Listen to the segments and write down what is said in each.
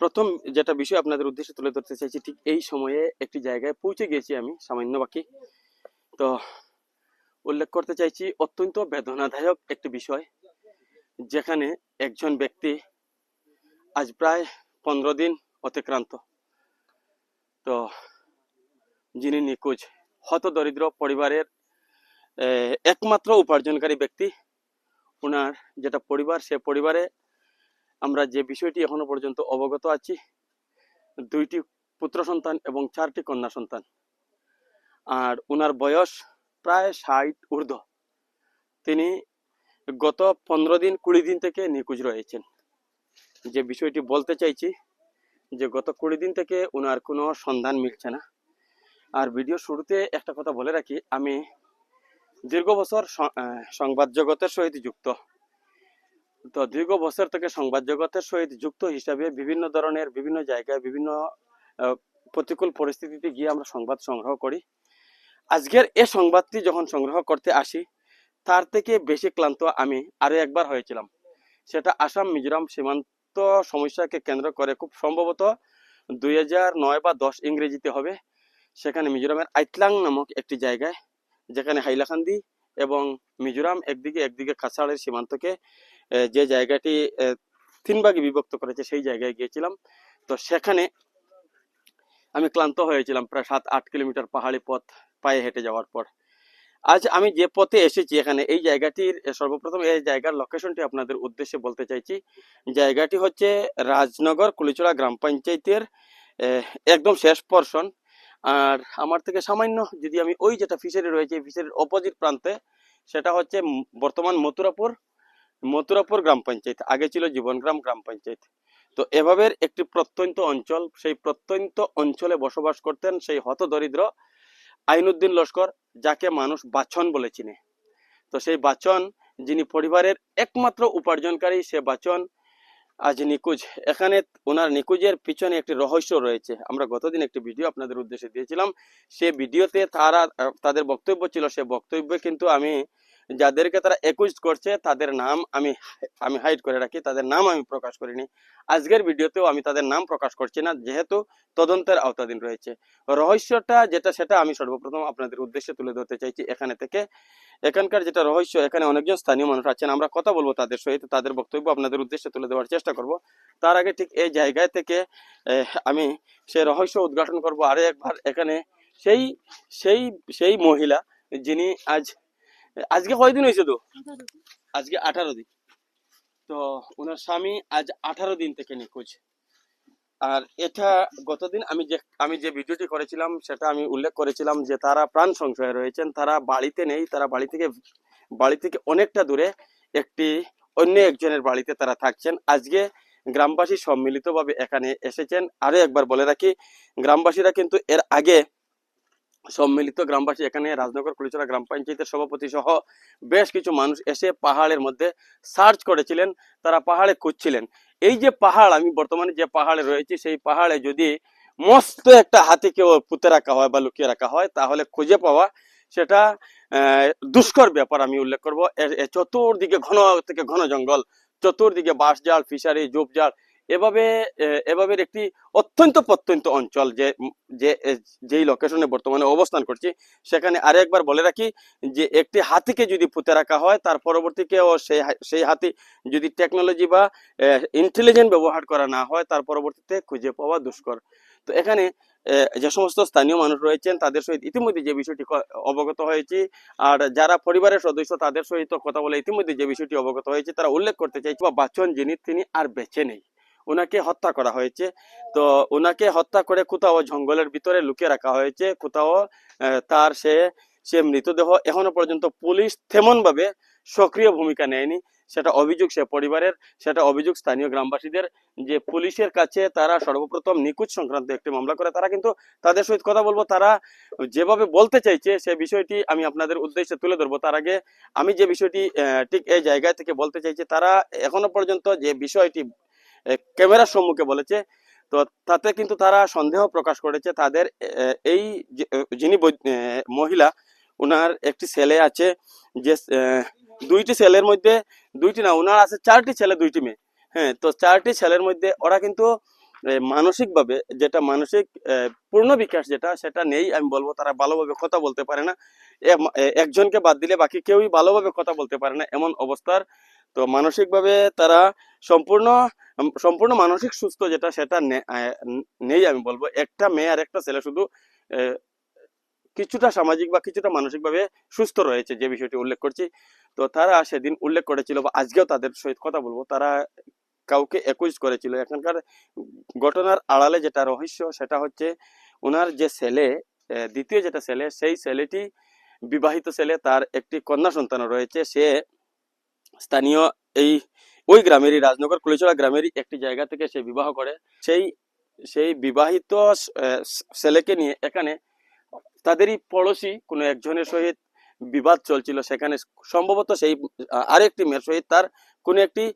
প্রথম যেটা বিষয় আপনাদের উদ্দেশ্যে তুলে ধরতে চাইছি, ঠিক এই সময়ে একটি জায়গায় পৌঁছে গিয়েছি আমি, সামান্য বাকি। তো উল্লেখ করতে চাইছি, অত্যন্ত বেদনাদায়ক একটি বিষয়, যেখানে একজন ব্যক্তি আজ প্রায় পনেরো দিন অতিক্রান্ত। তো যিনি নিখোঁজ হত দরিদ্র পরিবারের একমাত্র উপার্জনকারী ব্যক্তি ওনার যেটা পরিবার, সে পরিবারে আমরা যে বিষয়টি এখনও পর্যন্ত অবগত আছি, দুইটি পুত্র সন্তান এবং চারটি কন্যা সন্তান। আর ওনার বয়স প্রায় ষাট ঊর্ধ্ব। তিনি গত পনেরো দিন কুড়ি দিন থেকে নিখোঁজ রয়েছেন। যে বিষয়টি বলতে চাইছি, যে গত কুড়ি দিন থেকে ওনার কোনো সন্ধান মিলছে না। আর ভিডিও শুরুতে একটা কথা বলে রাখি, আমি দীর্ঘ বছর সংবাদ জগতের সহিত যুক্ত। তো দীর্ঘ বছর থেকে সংবাদ জগতের সহিত যুক্ত হিসাবে বিভিন্ন ধরনের, বিভিন্ন জায়গায় বিভিন্ন প্রতিকূল পরিস্থিতিতে গিয়ে আমরা সংবাদ সংগ্রহ করি। আজকের এ সংবাদটি যখন সংগ্রহ করতে আসি, তার থেকে বেশি ক্লান্ত আমি আরও একবার হয়েছিলাম। সেটা আসাম মিজোরাম সীমান্ত সমস্যাকে কেন্দ্র করে খুব সম্ভবত দুই নয় বা দশ ইংরেজিতে হবে। সেখানে মিজোরামের আইতলাং নামক একটি জায়গায়, যেখানে হাইলাকান্দি এবং মিজোরাম একদিকে একদিকে কাছাড়ের সীমান্তকে যে জায়গাটি তিন ভাগে বিভক্ত করেছে, সেই জায়গায় গিয়েছিলাম। তো সেখানে আমি ক্লান্ত হয়েছিলাম, প্রায় সাত, আট কিলোমিটার পাহাড়ি পথ, পায়ে হেঁটে যাওয়ার পর। আজ আমি যে পথে এসেছি এখানে, এই জায়গাটির সর্বপ্রথম এই জায়গার লোকেশনটি আপনাদের উদ্দেশ্যে বলতে চাইছি। জায়গাটি হচ্ছে রাজনগর কুলিচড়া গ্রাম পঞ্চায়েতের একদম শেষ পর্ষণ আর আমার থেকে সামান্য যদি আমি ওই যেটা ফিশারি রয়েছে ফিশারির অপোজিট প্রান্তে, সেটা হচ্ছে বর্তমান মথুরাপুর। মথুরাপুর গ্রাম পঞ্চায়েত, আগে ছিল জীবনগ্রাম গ্রাম পঞ্চায়েত। তো এভাবে একটি প্রত্যন্ত অঞ্চল, সেই প্রত্যন্ত অঞ্চলে বসবাস করতেন সেই হত দরিদ্র আইনুদ্দিন লস্কর, যাকে মানুষ বাচন বলে চিনে। তো সেই বাচন যিনি পরিবারের একমাত্র উপার্জনকারী, সে বাচন আজ নিকুজ এখানে ওনার নিকুজের পিছনে একটি রহস্য রয়েছে। আমরা গতদিন একটি ভিডিও আপনাদের উদ্দেশ্যে দিয়েছিলাম। সে ভিডিওতে তারা, তাদের বক্তব্য ছিল, সে বক্তব্যে কিন্তু আমি যাদেরকে তারা একুজ করছে, তাদের নাম আমি আমি হাইড করে রাখি, তাদের নাম আমি প্রকাশ করিনি। আজকের ভিডিওতেও আমি তাদের নাম প্রকাশ করছি না, যেহেতু তদন্তের আওতাধীন রয়েছে। রহস্যটা যেটা, সেটা আমি সর্বপ্রথম আপনাদের উদ্দেশ্যে তুলে ধরতে চাইছি এখানে থেকে। এখানকার যেটা রহস্য, এখানে অনেকজন স্থানীয় মানুষ আছেন, আমরা কথা বলব তাদের সহিত, তাদের বক্তব্য আপনাদের উদ্দেশ্যে তুলে দেওয়ার চেষ্টা করব। তার আগে ঠিক এই জায়গায় থেকে আমি সেই রহস্য উদ্ঘাটন করব। আরও একবার এখানে সেই সেই সেই মহিলা যিনি আজ আজকে কয়দিন হয়েছে তো? আজকে আঠারো দিন। তো ওনার স্বামী আজ আঠারো দিন থেকে নিখোঁজ। আর এটা গতদিন আমি যে আমি যে ভিডিওটি করেছিলাম সেটা আমি উল্লেখ করেছিলাম যে তারা প্রাণ সংশয়ে রয়েছেন তারা বাড়িতে নেই তারা বাড়ি থেকে বাড়ি থেকে অনেকটা দূরে একটি অন্য একজনের বাড়িতে তারা থাকছেন। আজকে গ্রামবাসী সম্মিলিতভাবে এখানে এসেছেন। আরও একবার বলে রাখি গ্রামবাসীরা কিন্তু এর আগে সম্মিলিত গ্রামবাসী এখানে রাজনগর কুলিচড়া গ্রাম পঞ্চায়েতের সভাপতি সহ বেশ কিছু মানুষ এসে পাহাড়ের মধ্যে সার্চ করেছিলেন, তারা পাহাড়ে খুঁজছিলেন। এই যে পাহাড়, আমি বর্তমানে যে পাহাড়ে রয়েছি, সেই পাহাড়ে যদি মস্ত একটা হাতিকে পুঁতে রাখা হয় বা লুকিয়ে রাখা হয়, তাহলে খুঁজে পাওয়া সেটা দুষ্কর ব্যাপার আমি উল্লেখ করব। চতুর্দিকে ঘন থেকে ঘন জঙ্গল, চতুর্দিকে বাঁশ জাল ফিশারি জোপ জাল এভাবে এভাবে একটি অত্যন্ত প্রত্যন্ত অঞ্চল যে যে যেই লোকেশনে বর্তমানে অবস্থান করছি, সেখানে আরেকবার বলে রাখি যে, একটি হাতিকে যদি পুঁতে রাখা হয়, তার পরবর্তীকেও সেই সেই হাতি যদি টেকনোলজি বা ইন্টেলিজেন্ট ব্যবহার করা না হয়, তার পরবর্তীতে খুঁজে পাওয়া দুষ্কর। তো এখানে যে সমস্ত স্থানীয় মানুষ রয়েছেন, তাদের সহিত ইতিমধ্যে যে বিষয়টি অবগত হয়েছি, আর যারা পরিবারের সদস্য, তাদের সহিত কথা বলে ইতিমধ্যে যে বিষয়টি অবগত হয়েছে, তারা উল্লেখ করতে চাইছে, বা বাচন যিনি, তিনি আর বেঁচে নেই। ওনাকে হত্যা করা হয়েছে। তো ওনাকে হত্যা করে কোথাও জঙ্গলের ভিতরে লুকিয়ে রাখা হয়েছে। কোথাও তার সে সে মৃতদেহ এখনও পর্যন্ত পুলিশ তেমন ভাবে সক্রিয় ভূমিকা নেয়নি। সেটা অভিযোগ সে পরিবারের, সেটা অভিযোগ স্থানীয় গ্রামবাসীদের যে পুলিশের কাছে তারা সর্বপ্রথম নিখোঁজ সংক্রান্ত একটি মামলা করে, তারা কিন্তু তাদের সহিত কথা বলব, তারা যেভাবে বলতে চাইছে সে বিষয়টি আমি আপনাদের উদ্দেশ্যে তুলে ধরবো। তার আগে আমি যে বিষয়টি ঠিক এই জায়গা থেকে বলতে চাইছি, তারা এখনও পর্যন্ত যে বিষয়টি ক্যামেরার সম্মুখে বলেছে। তো তাতে কিন্তু তারা সন্দেহ প্রকাশ করেছে তাদের এই যিনি মহিলা ওনার একটি ছেলে আছে যে দুইটি ছেলের মধ্যে দুইটি না ওনার আছে চারটি ছেলে, দুইটি মেয়ে। হ্যাঁ তো চারটি ছেলের মধ্যে ওরা কিন্তু মানসিকভাবে যেটা মানসিক পূর্ণ বিকাশ যেটা, সেটা নেই, আমি বলব তারা ভালোভাবে কথা বলতে পারে না। একজনকে বাদ দিলে বাকি কেউই ভালোভাবে কথা বলতে পারে না, এমন অবস্থার তো মানসিকভাবে তারা সম্পূর্ণ সম্পূর্ণ মানসিক সুস্থ যেটা সেটা নেই আমি বলব। একটা মেয়ে আর একটা ছেলে শুধু কিছুটা সামাজিক বা কিছুটা মানসিকভাবে সুস্থ রয়েছে যে বিষয়টি উল্লেখ করছি। তো তারা সেদিন উল্লেখ করেছিল বা আজকেও তাদের সহিত কথা বলব, তারা কাউকে একুশ করেছিল। এখানকার ঘটনার আড়ালে যেটা রহস্য সেটা হচ্ছে ওনার যে ছেলে দ্বিতীয় যেটা ছেলে, সেই ছেলেটি বিবাহিত ছেলে, তার একটি কন্যা সন্তান রয়েছে। সে স্থানীয় এই, ওই গ্রামেরই, রাজনগর কুলিচড়া গ্রামেরই একটি জায়গা থেকে সে বিবাহ করে। সেই সেই বিবাহিত ছেলেকে নিয়ে এখানে তাদেরই পড়োশি কোনো একজনের সহিত বিবাদ চলছিল। সেখানে সম্ভবত সেই, আরেকটি মেয়ের সহিত তার কোনো একটি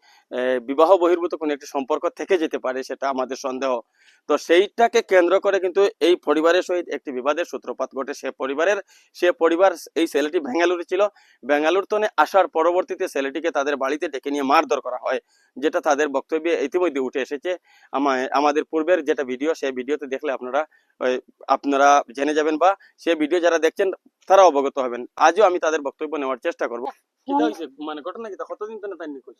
বিবাহ বহির্ভূত কোনো একটি সম্পর্ক থেকে যেতে পারে সেটা আমাদের সন্দেহ। তো সেইটাকে কেন্দ্র করে কিন্তু এই পরিবারের সহিত একটি বিবাদের সূত্রপাত ঘটে। সে পরিবারের, সে পরিবার এই ছেলেটি বেঙ্গালুরু ছিল। বেঙ্গালুর তনে আসার পরবর্তীতে ছেলেটিকে তাদের বাড়িতে ডেকে নিয়ে মারধর করা হয়, যেটা তাদের বক্তব্যে ইতিমধ্যে উঠে এসেছে। আমা- আমাদের পূর্বের যেটা ভিডিও, সেই ভিডিওতে দেখলে আপনারা আপনারা জেনে যাবেন বা সে ভিডিও যারা দেখছেন তারা অবগত হবেন। আজও আমি তাদের বক্তব্য নেওয়ার চেষ্টা করব। হইছে? মানে ঘটনা কিতা কতদিন ধরে তাই নিখোঁজ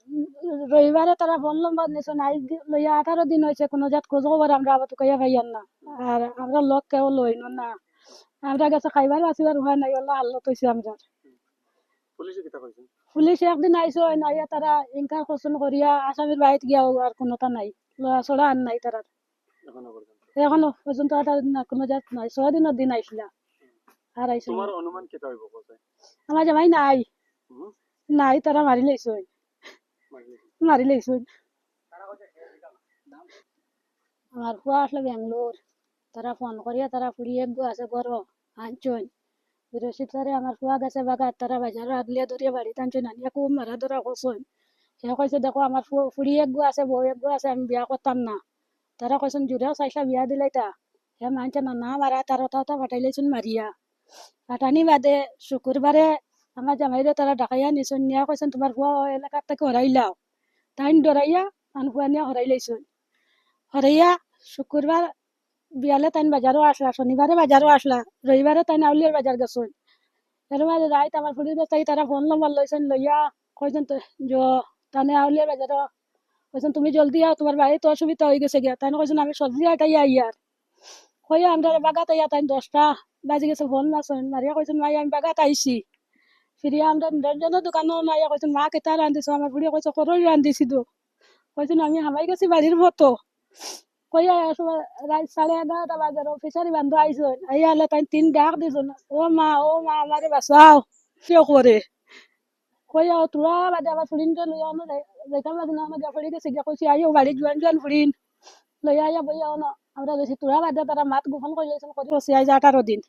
রবিবারে তারা ফোন নম্বর নিছেন আজ লইয়া আঠারো দিন হয়েছে কোনো জাত খোঁজ খবর আমরা আবার তো কইয়া ভাইয়ান না। আর আমরা লোক কেউ লই না। আমরা গেছে খাইবার আসিবার হয় নাই আল্লাহ হাল্লত হয়েছে আমরা পুলিশে কিতা পুলিশ একদিন আইসো নাইয়া তারা ইনকার কোশ্চেন করিয়া আসামির বাড়িতে গিয়া আর কোনোটা নাই। লড়া ছড়া আন নাই তারা এখনও পর্যন্ত এখনও পর্যন্ত কোনো জাত নাই। ছয় দিনের দিন আইসলা। আর আইসো তোমার অনুমান কিতা হইব কোথায় আমার জামাই নাই। নাই তারা মারি লাইছো মারি লাইছো আমার ফুয়া আসলে ব্যাঙ্গলোর তারা ফোন করিয়া তারা ফুড়ি এক আছে বড় আনছন বিরসিত তারে আমার ফুয়া গেছে বাগাত তারা বাজার আগলিয়া ধরিয়া বাড়িতে আনছন আনিয়া খুব মারা ধরা করছন সে কইছে দেখো আমার ফুড়ি এক গো আছে বউ এক গো আছে আমি বিয়া করতাম না। তারা কইছেন জুড়েও চাইসা বিয়া দিলাই তা সে মানছে না না মারা তার ওটা ওটা পাঠাইলেছুন মারিয়া পাঠানি বাদে শুক্রবারে আমার জামাইরে তারা ডাকাইয়া নিছুন নিয়া কইছেন তোমার ফুয়া ও এলাকার থেকে হরাইলাও তাইন ডরাইয়া আন ফুয়া নিয়া হরাই লাইছুন হরাইয়া শুক্রবার বিয়ালে তাইন বাজারও আসলা শনিবারে বাজারও আসলা রবিবারে তাইন আউলিয়ার বাজার গেছুন এর মাঝে রাইত আমার ফুড়ির তাই তারা ফোন নম্বর লইছেন লইয়া কইছেন তো তানে আউলিয়ার বাজারও কইছেন, তুমি জলদি আও, তোমার বাড়িতে অসুবিধা হয়ে গেছে গিয়া। তাই কইছেন, আমি সবজি আটাই আইয়ার কইয়া, আমরা বাগাত আইয়া তাই দশটা বাজি গেছে, ফোন মারছেন। মারিয়া কইছেন মাই আমি বাগাত আইছি। ফিরিয়া, আমরা নিরঞ্জনের দোকানও মাইয়া কইছেন, মা কেতা রান্ধিছো আমার বুড়িয়া কইছে করই রান্ধিছি তো কইছেন, আমি হামাই গেছি বাড়ির মতো কইয়া আসো রাত সাড়ে এগারোটা বাজার অফিসারি বান্ধব আইসন আইয়া হলে তাই তিন ডাক দিছন। ও মা ও মা আমারে বাঁচাও সে করে কইয়া তোরা বাদে আবার ফুরিনটা লইয়া অন্য দেখাম লাগে না আমাদের ফুরি গেছে গিয়া কইছি আইও বাড়ি জোয়ান জোয়ান ফুরিন লইয়া আইয়া বইয়া অন্য আমরা বেশি তোরা বাদে তারা মাত গোপন করে লইছেন করি বসে আইজ আঠারো দিন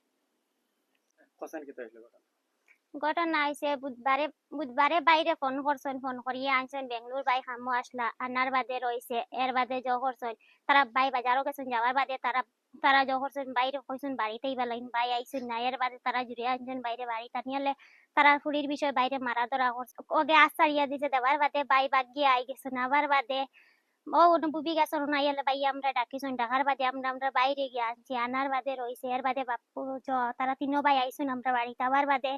কসান কিতা হইল ঘটনা হয়েছে বুধবারে বুধবারে বাইরে ফোন করছেন ফোন করিয়ে আনছেন বেঙ্গলোর বাই খামো আসলা আনার বাদে রয়েছে এর বাদে জ করছেন তারা বাই বাজারও গেছেন যাওয়ার বাদে তারা তারা জ করছেন বাইরে কইছেন বাড়িতেই বেলাইন বাই আইছেন না এর বাদে তারা জুড়ে আনছেন বাইরে বাড়ি টানিয়ালে তারা ফুরির বিষয় বাইরে মারা ধরা করছে। ওগে আসারিয়া দিছে দেওয়ার বাদে বাই বাদ গিয়ে আই গেছেন আবার বাদে ও গেছেন না এলে বাই আমরা ডাকিছেন ডাকার বাদে আমরা আমরা বাইরে গিয়ে আনছি, আনার বাদে রয়েছে এর বাদে বাপু জ, তারা তিনও বাই আইছেন আমরা বাড়িতে আবার বাদে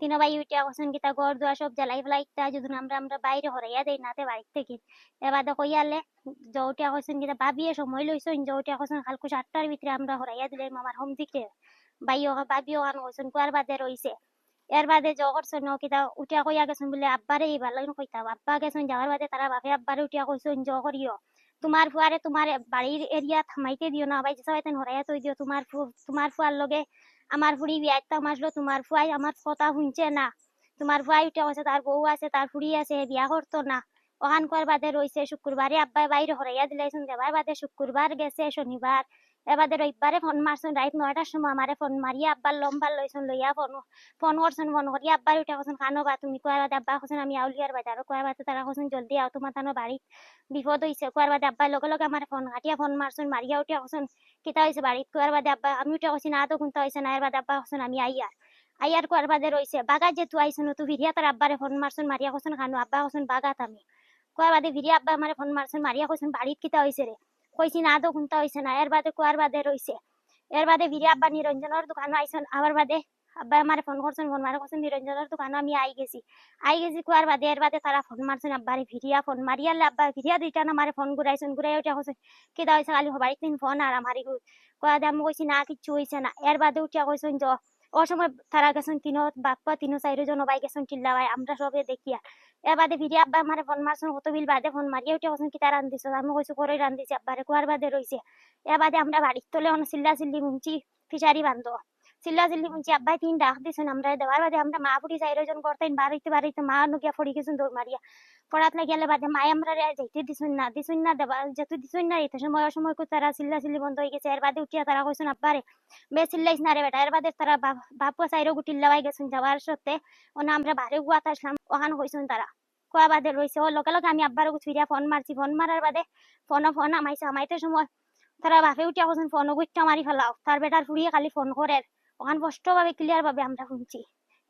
তিনো ভাই উঠিয়া কছেন কিতা ঘর দুয়া সব জ্বালাই ফেলাই ইত্যা যদি আমরা আমরা বাইরে হরাইয়া দেই নাতে বাড়ির থেকে। এবার দেখো ইয়ালে জৌটিয়া কছেন কিতা ভাবিয়ে সময় লইছেন জৌটিয়া কছেন কালকু সাতটার ভিতরে আমরা হরাইয়া দিলে আমার হোম দিকে বাইও ভাবিও কান কছেন কুয়ার বাদে রইছে। এর বাদে জ করছেন ন, কিতা উঠিয়া কইয়া গেছেন বলে আব্বারে এইবার লাইন কইতাম আব্বা গেছেন যাওয়ার বাদে তারা বাপে আব্বারে উঠিয়া কইছেন জ করিও তোমার ফুয়ারে তোমার বাড়ির এরিয়া থামাইতে দিও না ভাই সবাই হরাইয়া তৈ দিও তোমার তোমার ফুয়ার লগে আমার ফুড়ি বিয়াইতে আসলো তোমার ফুয়াই আমার কথা শুনছে না। তোমার ফুয়াই উঠে আছে তার বউ আছে তার ফুড়ি আছে, বিয়া করতো না। ওখান কর বাদে রইছে শুক্রবারে আব্বাই বাইরে হরাইয়া দিলাইছেন দেবার বাদে শুক্রবার গেছে শনিবার এবারে রবিবারে ফোন মারছেন রাত নয়টার সময় আমারে ফোন মারিয়া আব্বার লম্বা লইছেন লইয়া ফোন ফোন করছেন ফোন করিয়া আব্বার উঠে কছেন খানো বা, তুমি কোয়ার বাদে আব্বা কছেন আমি আউলিয়ার বাজারও কোয়ার বাদে, তারা কছেন জলদি আও, তোমার তানো বাড়িত বিপদ হইছে, কোয়ার বাদে আব্বার লগে লগে আমার ফোন কাটিয়া ফোন মারছেন মারিয়া উঠে কছেন কিতা হয়েছে বাড়িত, কোয়ার বাদে আব্বা, আমি উঠে কছি না, তো কোনটা হয়েছে না, এর বাদে আব্বা কছেন আমি আইয়ার আইয়ার কোয়ার বাদে রইছে, বাগাত যেহেতু আইছেন তো ভিরিয়া তার আব্বারে ফোন মারছেন মারিয়া কছেন খানো আব্বা কছেন বাগাত আমি, কোয়ার বাদে ভিরিয়া আব্বা আমারে ফোন মারছেন মারিয়া কছেন বাড়িত কিতা হয়েছে রে কইছি, না তো কোনটা হইছে না। এর বাদে কুয়ার বাদে রইছে? এর বাদে ভিড়ে আব্বা নিরঞ্জনের দোকানও আইসন। আবার বাদে আব্বা আমার ফোন করছেন, ফোন মারা করছেন নিরঞ্জনের দোকানও আমি আই গেছি। আই গেছি কুয়ার বাদে। এর বাদে তারা ফোন মারছেন আব্বারে ভিড়িয়া ফোন মারিয়ালে আব্বা ভিড়িয়া দুইটা না মারে ফোন ঘুরাইছেন ঘুরাই ওটা হচ্ছে কিতা হয়েছে হবাই তিন ফোন আর আমারই কয়া আমি কইছি, না, কিচ্ছু হয়েছে না। এর বাদে উঠিয়া কইছেন, যে ও তারা গেছেন তিন বাপ্পা তিন চাইরো জন বাই গেছেন চিল্লাবাই আমরা সবে দেখিয়া। এ বাদে ভিড়ে আব্বা আমার ফোন মারছেন কত বিল বাদে ফোন মারিয়ে উঠে কইছেন কিতা রান্ধিছ আমি কইছো করে রান্ধিছি আব্বারে কুয়ার বাদে রইছে এ বাদে আমরা বাড়ির তলে অন চিল্লা চিল্লি মুঞ্চি ফিশারি বান্ধ। চিল্লা চিল্লি মুঞ্চি আব্বাই তিন ডাক দিছেন, আমরা দেওয়ার বাদে আমরা মা ফুটি চাইরো জন করতেন বাড়িতে বাড়িতে মা নুকিয়া ফড়ি গেছেন দৌড় মারিয়া। পড়াত গেলে বাদে মাই আমরা যাইতে দিছুন না দিছুন না দেবা যেহেতু দিছুন না এটা সময় ওই সময় কো তারা চিল্লা চিল্লি বন্ধ হয়ে গেছে, এর বাদে উঠিয়া তারা কইছেন আব্বারে বে চিল্লাইছ না রে বেটা, এর বাদে তারা বাপু চাইরো গুটিল লাগাই গেছেন, যাওয়ার সত্ত্বে ওনা আমরা বাড়ি গুয়াত আসলাম ওখান কইছেন তারা। কোয়া বাদে রইছে, ও লগে লগে আমি আব্বার ফিরিয়া ফোন মারছি, ফোন মারার বাদে ফোন ফোন আমাইছে, আমাইতে সময় তারা বাপে উঠিয়া কইছেন, ফোন গুইটা মারি ফেলাও, তার বেটার ফুরিয়ে খালি ফোন করে ওখান স্পষ্ট ভাবে ক্লিয়ার ভাবে আমরা শুনছি।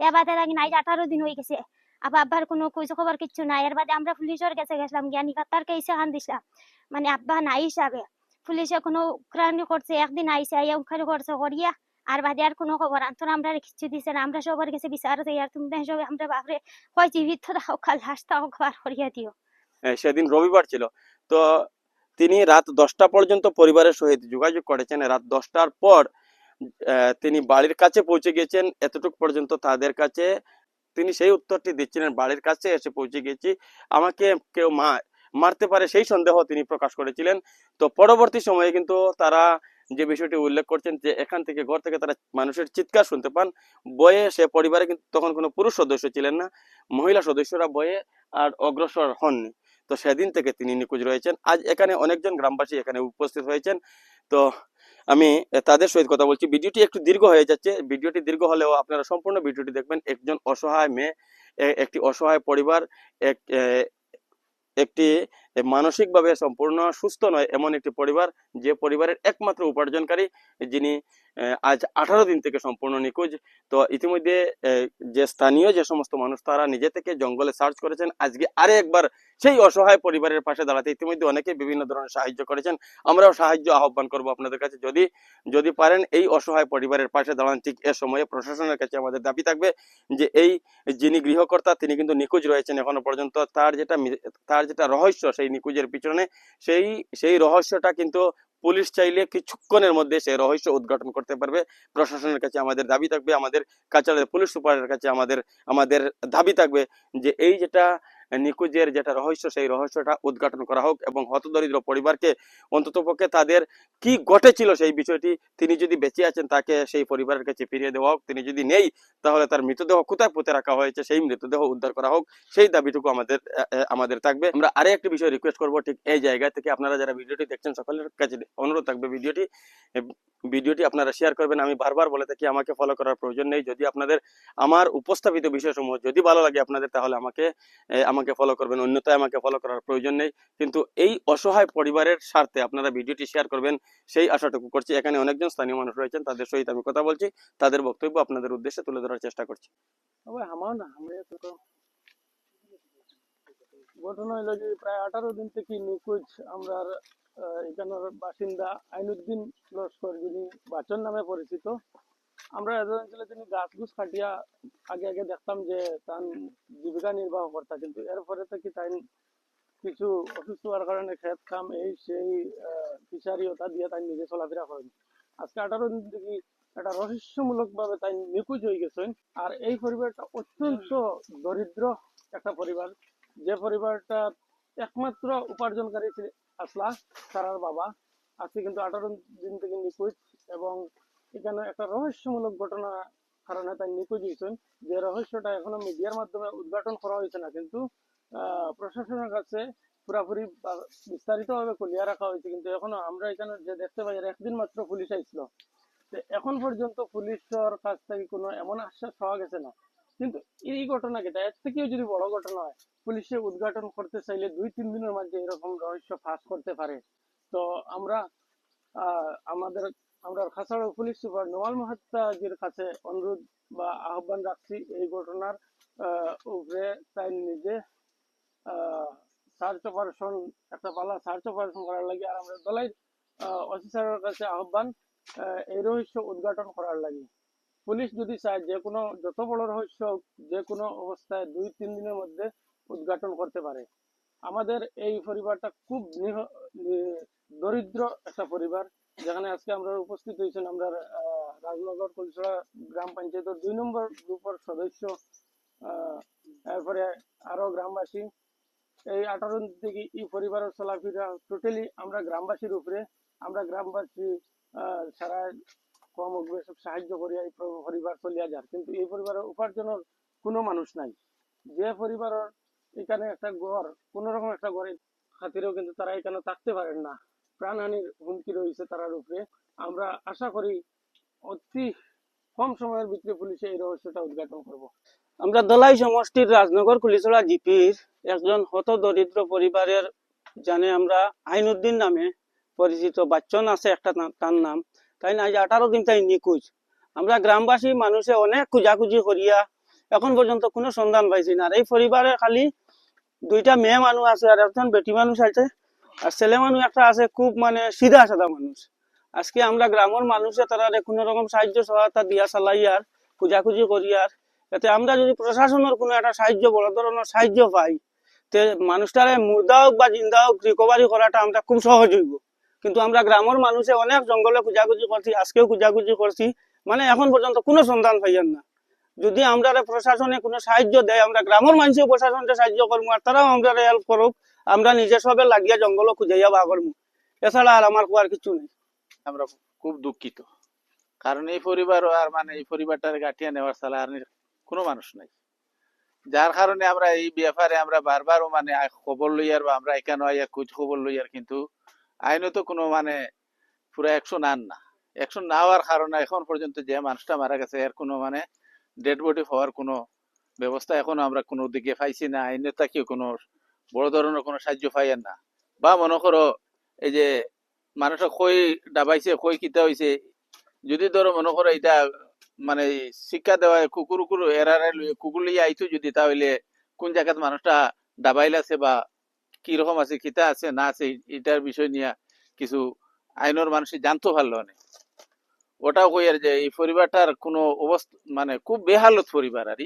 এর বাদে লাগি নাই আঠারো দিন হয়ে গেছে। আবার আব্বার কোনো খোঁজ খবর কিচ্ছু নাই। এর বাদে আমরা পুলিশের কাছে গেছিলাম জ্ঞানী কাতার কেসে খান দিছিলাম। মানে আব্বা নাই হিসাবে। পুলিশে কোনো উকরানি করছে একদিন আইসে আইয়া উখানি করছে করিয়া, আর বাদে আর কোনো খবর। আনতো না আমরা কিচ্ছু দিছে না। আমরা সবার কাছে বিচার চাই। আর তুমি সবাই আমরা বাপরে হয় জীবিত থাও, কাল লাশ তাও খবর করিয়া দিও। সেদিন রবিবার ছিল। তো তিনি রাত দশটা পর্যন্ত পরিবারের সহিত যোগাযোগ করেছেন। রাত দশটার পর তিনি বাড়ির কাছে পৌঁছে গিয়েছেন এতটুকু পর্যন্ত তাদের কাছে তিনি সেই উত্তরটি দিচ্ছিলেন, বাড়ির কাছে এসে পৌঁছে গেছি। আমাকে কেউ মা, মারতে পারে সেই সন্দেহ তিনি প্রকাশ করেছিলেন। তো পরবর্তী সময়ে কিন্তু তারা যে বিষয়টি উল্লেখ করছেন যে এখান থেকে ঘর থেকে তারা মানুষের চিৎকার শুনতে পান। বয়ে সে পরিবারে কিন্তু তখন কোনো পুরুষ সদস্য ছিলেন না, মহিলা সদস্যরা বয়ে আর অগ্রসর হননি। তো সেদিন থেকে তিনি নিখোঁজ রয়েছেন। আজ এখানে অনেকজন গ্রামবাসী এখানে উপস্থিত হয়েছেন। তো আমি তাদের সহিত কথা বলছি। ভিডিওটি একটু দীর্ঘ হয়ে যাচ্ছে। ভিডিওটি দীর্ঘ হলেও আপনারা সম্পূর্ণ ভিডিওটি দেখবেন। একজন অসহায় মেয়ে একটি অসহায় পরিবার, এক একটি মানসিকভাবে সম্পূর্ণ সুস্থ নয় এমন একটি পরিবার, যে পরিবারের একমাত্র উপার্জনকারী যিনি আজ আঠারো দিন থেকে সম্পূর্ণ নিখোঁজ। তো ইতিমধ্যে যে স্থানীয় যে সমস্ত মানুষ, তারা নিজে থেকে জঙ্গলে সার্চ করেছেন। আজকে আরে একবার সেই অসহায় পরিবারের পাশে দাঁড়াতে ইতিমধ্যে অনেকে বিভিন্ন ধরনের সাহায্য করেছেন। আমরাও সাহায্য আহ্বান করব আপনাদের কাছে। যদি যদি পারেন, এই অসহায় পরিবারের পাশে দাঁড়ান। ঠিক এ সময়ে প্রশাসনের কাছে আমাদের দাবি থাকবে যে, এই যিনি গৃহকর্তা, তিনি কিন্তু নিখোঁজ রয়েছেন এখনও পর্যন্ত। তার যেটা তার যেটা রহস্য সেই নিখোঁজের পিছনে, সেই সেই রহস্যটা কিন্তু পুলিশ চাইলে কিছুক্ষণের মধ্যে সেই রহস্য উদ্ঘাটন করতে পারবে। প্রশাসনের কাছে আমাদের দাবি থাকবে, আমাদের কাছাড়ের পুলিশ সুপারের কাছে আমাদের আমাদের দাবি থাকবে যে এই যেটা নিখোঁজের যেটা রহস্য সেই রহস্যটা উদ্ঘাটন করা হোক এবং হতদরিদ্র পরিবারকে অন্ততপক্ষে তাদের কি ঘটেছিল সেই বিষয়টি তিনি যদি বেঁচে আছেন তাকে সেই পরিবারের কাছে ফিরিয়ে দেওয়া হোক। তিনি যদি নেই তাহলে তার মৃতদেহ কোথায় পুঁতে রাখা হয়েছে? সেই মৃতদেহ উদ্ধার করা হোক। সেই দাবিটুকু আমাদের আমাদের থাকবে। আমরা আরও একটি বিষয় রিকোয়েস্ট করব ঠিক এই জায়গা থেকে আপনারা যারা ভিডিওটি দেখছেন সকলের কাছে অনুরোধ থাকবে ভিডিওটি। ভিডিওটি আপনারা শেয়ার করবেন। আমি বারবার বলে থাকি আমাকে ফলো করার প্রয়োজন নেই। যদি আপনাদের আমার উপস্থাপিত বিষয়সমূহ যদি ভালো লাগে আপনাদের তাহলে আমাকে এ, আমাকে ফলো করবেন, অন্যথায় আমাকে ফলো করার প্রয়োজন নেই। কিন্তু এই অসহায় পরিবারের স্বার্থে আপনারা ভিডিওটি শেয়ার করবেন, সেই আশাটুকু করছি। এখানে অনেকজন স্থানীয় মানুষ রয়েছেন, তাদের সহিত আমি কথা বলছি, তাদের বক্তব্য আপনাদের উদ্দেশ্যে তুলে ধরার চেষ্টা করছি। ঘটনা হইল যে প্রায় আঠারো দিন থেকে নিখোঁজ আমরা এখানের বাসিন্দা আইনুদ্দিন লস্কর, যিনি বাচন নামে পরিচিত। আমরা এত অঞ্চলে তিনি গাছ গুছ কাটিয়া আগে আগে দেখতাম যে তার জীবিকা নির্বাহ করতা। কিন্তু এরপরে থেকে তাই কিছু অসুস্থ হওয়ার কারণে খেত খাম, এই সেই ফিশারি ওটা দিয়ে তাই নিজে চলাফেরা করেন। আজকে আঠারো দিন থেকে একটা রহস্যমূলক ভাবে তাই নিখোঁজ হয়ে গেছেন। আর এই পরিবারটা অত্যন্ত দরিদ্র একটা পরিবার। যে পরিবারটা একমাত্র উপার্জনকারী আসলা তারার বাবা। আজকে কিন্তু আঠারো দিন থেকে নিখোঁজ এবং এখানে একটা রহস্যমূলক ঘটনা কারণে তাই নিখোঁজ হয়েছেন। যে রহস্যটা এখনও মিডিয়ার মাধ্যমে উদ্ঘাটন করা হয়েছে না, কিন্তু প্রশাসনের কাছে পুরাপুরি বিস্তারিত ভাবে খুলিয়া রাখা হয়েছে। কিন্তু এখনও আমরা এখানে যে দেখতে পাই একদিন মাত্র পুলিশ আইছিল। এখন পর্যন্ত পুলিশের কাছ থেকে কোনো এমন আশ্বাস পাওয়া গেছে না। কিন্তু এই ঘটনা কেটা এর থেকেও যদি বড় ঘটনা হয়, পুলিশে উদ্ঘাটন করতে চাইলে দুই, তিন দিনের মধ্যে এরকম রহস্য ফাঁস করতে পারে। তো আমরা আমাদের আমরা খাসাড়া পুলিশ সুপার নোয়াল মাহাত্তাজির কাছে অনুরোধ বা আহ্বান রাখছি এই ঘটনার উপরে তাই নিজে সার্চ অপারেশন, একটা পালা সার্চ অপারেশন করার লাগে আর আমরা দলাই অফিসারের কাছে আহ্বান এই রহস্য উদ্ঘাটন করার লাগে। পুলিশ যদি চায় যে কোনো, যত বড় রহস্য যে কোনো অবস্থায় দুই, তিন দিনের মধ্যে উদ্ঘাটন করতে পারে। আমাদের এই পরিবারটা খুব দরিদ্র একটা পরিবার। যেখানে আজকে আমরা উপস্থিত হয়েছেন আমরা রাজনগর কলসড়া গ্রাম পঞ্চায়েতের দুই নম্বর গ্রুপের সদস্য এরপরে আরও গ্রামবাসী। এই আঠারো থেকে এই পরিবারের চলাফেরা টোটালি আমরা গ্রামবাসীর উপরে। আমরা গ্রামবাসী সারা কম বেশি সাহায্য করি এই পরিবার চলিয়া যার। কিন্তু এই পরিবারের উপার্জনের কোনো মানুষ নাই। যে পরিবারের এখানে একটা ঘর, কোন রকম একটা ঘরের খাতিরেও কিন্তু তারা এখানে থাকতে পারেন না। প্রাণহানির হুমকি রয়েছে তার উপরে। আমরা আশা করি অতি কম সময়ের ভিতরে পুলিশে এই রহস্যটা উদ্ঘাটন করব। আমরা দলাই সমষ্টির রাজনগর কুলিচড়া জিপির একজন হত দরিদ্র পরিবারের জানে আমরা আইনুদ্দিন নামে পরিচিত, বাচ্চন আছে একটা তার নাম। তাই না আঠারো দিন তাই নিখোঁজ। আমরা গ্রামবাসী মানুষে অনেক খুঁজাখুঁজি করিয়া এখন পর্যন্ত কোনো সন্ধান পাইছি না। আর এই পরিবারে খালি দুইটা মেয়ে মানুষ আছে আর একজন বেটি মানুষ আছে। আর ছেলে মানুষ একটা আছে, খুব মানে সিধা সাদা মানুষ। আজকে আমরা গ্রামের মানুষে তারা কোনো রকম সাহায্য সহায়তা দিয়া চালাই আর, খুঁজাখুঁজি করি আর যাতে আমরা যদি প্রশাসনের কোনো একটা সাহায্য, বড় ধরনের সাহায্য পাই, তে মানুষটারে মুর্দা হোক বা জিন্দা হোক, রিকভারি করাটা আমরা খুব সহজ হইব। কিন্তু আমরা গ্রামের মানুষে অনেক জঙ্গলে খুঁজাখুঁজি করছি, আজকেও খুঁজাখুঁজি করছি মানে এখন পর্যন্ত কোনো সন্ধান পাইয়ান না। যদি আমরা প্রশাসনে কোনো সাহায্য দেয়, আমরা গ্রামের মানুষেও প্রশাসনকে সাহায্য করব আর তারাও আমরা হেল্প করুক আমরা নিজে সবে লাগিয়া জঙ্গল খুঁজাইয়া বা করব এছাড়া আর আমার কোয়ার কিছু নেই। আমরা খুব দুঃখিত। কারণ এই পরিবার আর মানে এই পরিবারটার গাঠিয়া নেওয়ার সালা আর কোনো মানুষ নাই। যার কারণে আমরা এই ব্যাপারে আমরা বারবার মানে খবর লইয়ার বা আমরা এখানে আইয়া খোঁজ খবর লইয়ার কিন্তু আইনত কোনো মানে পুরো অ্যাকশন আন না। অ্যাকশন না হওয়ার কারণে এখন পর্যন্ত যে মানুষটা মারা গেছে, এর কোনো মানে ডেড বডি হওয়ার কোনো ব্যবস্থা এখনও আমরা কোনো দিকে পাইছি না। আইনে তাকেও কোনো বড় ধরনের কোনো সাহায্য পাইয়েন না। বা মনে করো, এই যে মানুষের কই ডাবাইছে কই কিতা হইছে, যদি ধরো মনে করো এটা মানে শিক্ষা দেওয়া, কুকুর কুকুর এরারে কুকুর লিয়ে আইতো যদি, তাহলে কোন জায়গাত মানুষটা ডাবাইলাছে বা কি রকম আছে, কিতা আছে, না আছে, এটার বিষয় নিয়ে কিছু আইনের মানুষ জানতে পারল না ওটাও কই আর যে এই পরিবারটার কোনো অবস্থা মানে খুব বেহালত পরিবার আর